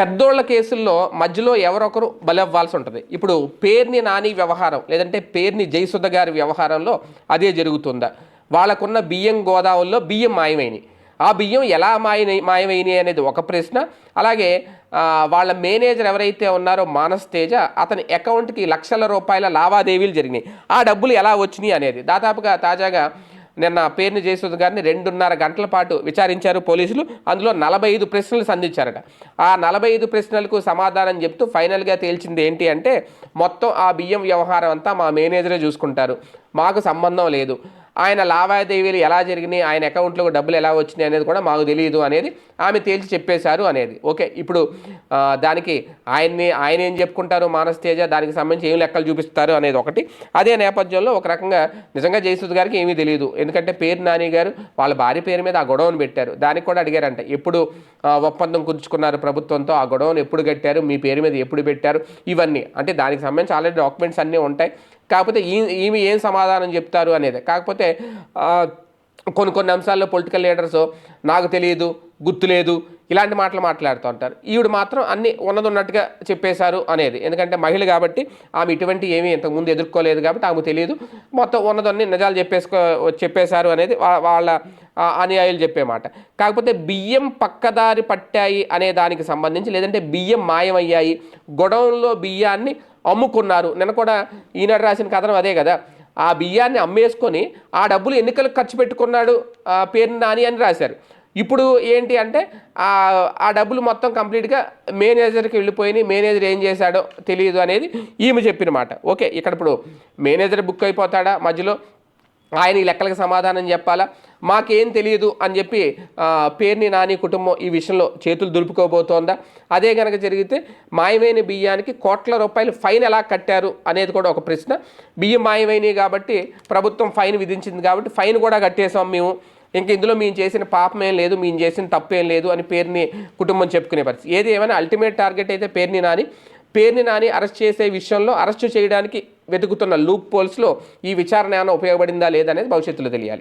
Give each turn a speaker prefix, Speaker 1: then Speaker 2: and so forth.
Speaker 1: పెద్దోళ్ళ కేసుల్లో మధ్యలో ఎవరొకరు బలవ్వాల్సి ఉంటుంది. ఇప్పుడు పేర్ని నాని వ్యవహారం లేదంటే పేర్ని జయసుధ గారి వ్యవహారంలో అదే జరుగుతుందా? వాళ్ళకున్న బియ్యం గోదావరిలో బియ్యం మాయమైనవి ఆ బియ్యం ఎలా మాయన మాయమైనవి అనేది ఒక ప్రశ్న. అలాగే వాళ్ళ మేనేజర్ ఎవరైతే ఉన్నారో మానస్ తేజ అతని అకౌంట్కి లక్షల రూపాయల లావాదేవీలు జరిగినాయి. ఆ డబ్బులు ఎలా వచ్చినాయి అనేది. దాదాపుగా తాజాగా నిన్న పేరుని జయసూద్ గారిని రెండున్నర గంటల పాటు విచారించారు పోలీసులు. అందులో నలభై ఐదు ప్రశ్నలు సంధించారట. ఆ నలభై ఐదు ప్రశ్నలకు సమాధానం చెప్తూ ఫైనల్గా తేల్చింది ఏంటి అంటే మొత్తం ఆ బియ్యం వ్యవహారం అంతా మా మేనేజరే చూసుకుంటారు. మాకు సంబంధం లేదు. ఆయన లావాదేవీలు ఎలా జరిగినాయి ఆయన అకౌంట్లో డబ్బులు ఎలా వచ్చినాయి అనేది కూడా మాకు తెలియదు అనేది ఆమె తేల్చి చెప్పేశారు అనేది. ఓకే ఇప్పుడు దానికి ఆయన్ని ఆయన ఏం చెప్పుకుంటారు మానస్ తేజ దానికి సంబంధించి ఏం లెక్కలు చూపిస్తారు అనేది ఒకటి. అదే నేపథ్యంలో ఒక రకంగా నిజంగా జయసూద్ గారికి ఏమీ తెలియదు ఎందుకంటే పేరు నాని గారు వాళ్ళ భార్య పేరు మీద ఆ గొడవను పెట్టారు. దానికి కూడా అడిగారంట ఎప్పుడు ఒప్పందం కుదుర్చుకున్నారు ప్రభుత్వంతో? ఆ గొడవను ఎప్పుడు కట్టారు? మీ పేరు మీద ఎప్పుడు పెట్టారు? ఇవన్నీ. అంటే దానికి సంబంధించి ఆల్రెడీ డాక్యుమెంట్స్ అన్నీ ఉంటాయి. కాకపోతే ఈ ఈమె ఏం సమాధానం చెప్తారు అనేది. కాకపోతే కొన్ని కొన్ని అంశాల్లో పొలిటికల్ లీడర్స్ నాకు తెలియదు గుర్తులేదు ఇలాంటి మాటలు మాట్లాడుతూ ఉంటారు. ఈవిడ మాత్రం అన్ని ఉన్నది ఉన్నట్టుగా చెప్పేశారు అనేది. ఎందుకంటే మహిళ కాబట్టి ఆమె ఇటువంటి ఏమీ ఇంతకుముందు ఎదుర్కోలేదు కాబట్టి ఆమెకు తెలియదు. మొత్తం ఉన్నదన్ని నిజాలు చెప్పేసుకో చెప్పేశారు అనేది వాళ్ళ అనుయాయులు చెప్పే మాట. కాకపోతే బియ్యం పక్కదారి పట్టాయి అనే దానికి సంబంధించి లేదంటే బియ్యం మాయమయ్యాయి. గొడవల్లో బియ్యాన్ని అమ్ముకున్నారు. నిన్న కూడా ఈనాడు రాసిన కథనం అదే కదా. ఆ బియ్యాన్ని అమ్మేసుకొని ఆ డబ్బులు ఎన్నికలకు ఖర్చు పెట్టుకున్నాడు పేరు నాని అని రాశారు. ఇప్పుడు ఏంటి అంటే ఆ ఆ డబ్బులు మొత్తం కంప్లీట్గా మేనేజర్కి వెళ్ళిపోయినాయి. మేనేజర్ ఏం చేశాడో తెలియదు అనేది ఈమె చెప్పిన మాట. ఓకే ఇక్కడ ఇప్పుడు మేనేజర్ బుక్ అయిపోతాడా మధ్యలో? ఆయన ఈ లెక్కలకు సమాధానం చెప్పాలా? మాకేం తెలియదు అని చెప్పి పేర్ని నాని కుటుంబం ఈ విషయంలో చేతులు దులుపుకోబోతోందా? అదే కనుక జరిగితే మాయమైన బియ్యానికి కోట్ల రూపాయలు ఫైన్ ఎలా కట్టారు అనేది కూడా ఒక ప్రశ్న. బియ్యం మాయమైనవి కాబట్టి ప్రభుత్వం ఫైన్ విధించింది కాబట్టి ఫైన్ కూడా కట్టేసాం మేము. ఇంక ఇందులో మేము చేసిన పాపం ఏం లేదు మేము చేసిన తప్పు ఏం లేదు అని పేరుని కుటుంబం చెప్పుకునే పరిస్థితి. ఏది ఏమైనా అల్టిమేట్ టార్గెట్ అయితే పేరుని నాని. పేరుని నాని అరెస్ట్ చేసే విషయంలో అరెస్ట్ చేయడానికి వెతుకుతున్న లూప్ పోల్స్లో ఈ విచారణ ఏమైనా ఉపయోగపడిందా లేదనేది భవిష్యత్తులో తెలియాలి.